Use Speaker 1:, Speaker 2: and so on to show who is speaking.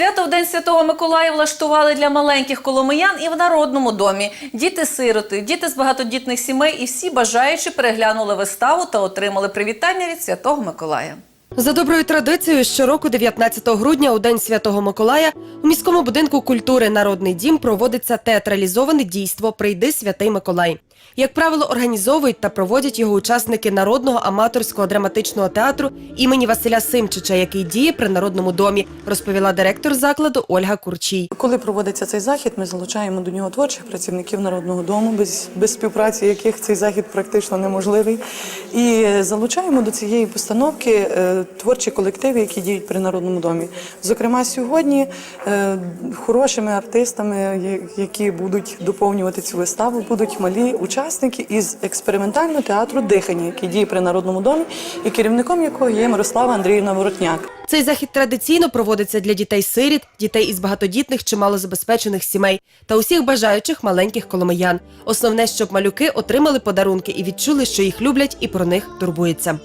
Speaker 1: Свято в День Святого Миколая влаштували для маленьких коломиян і в народному домі. Діти-сироти, діти з багатодітних сімей і всі бажаючі переглянули виставу та отримали привітання від Святого Миколая.
Speaker 2: За доброю традицією, щороку 19 грудня у День Святого Миколая у міському будинку культури Народний дім проводиться театралізоване дійство Прийди святий Миколай. Як правило, організовують та проводять його учасники народного аматорського драматичного театру імені Василя Симчича, який діє при народному домі, розповіла директор закладу Ольга Курчій.
Speaker 3: Коли проводиться цей захід, ми залучаємо до нього творчих працівників народного дому, без, без співпраці яких цей захід практично неможливий. І залучаємо до цієї постановки е, творчі колективи, які діють при народному домі. Зокрема, сьогодні е, хорошими артистами, які будуть доповнювати цю виставу, будуть малі учасники із експериментального театру дихання, який діє при народному домі, і керівником якого є Мирослава Андріївна Воротняк.
Speaker 2: Цей захід традиційно проводиться для дітей-сиріт, дітей із багатодітних чи малозабезпечених сімей та усіх бажаючих маленьких коломиян. Основне, щоб малюки отримали подарунки і відчули, що їх люблять і про них турбуються.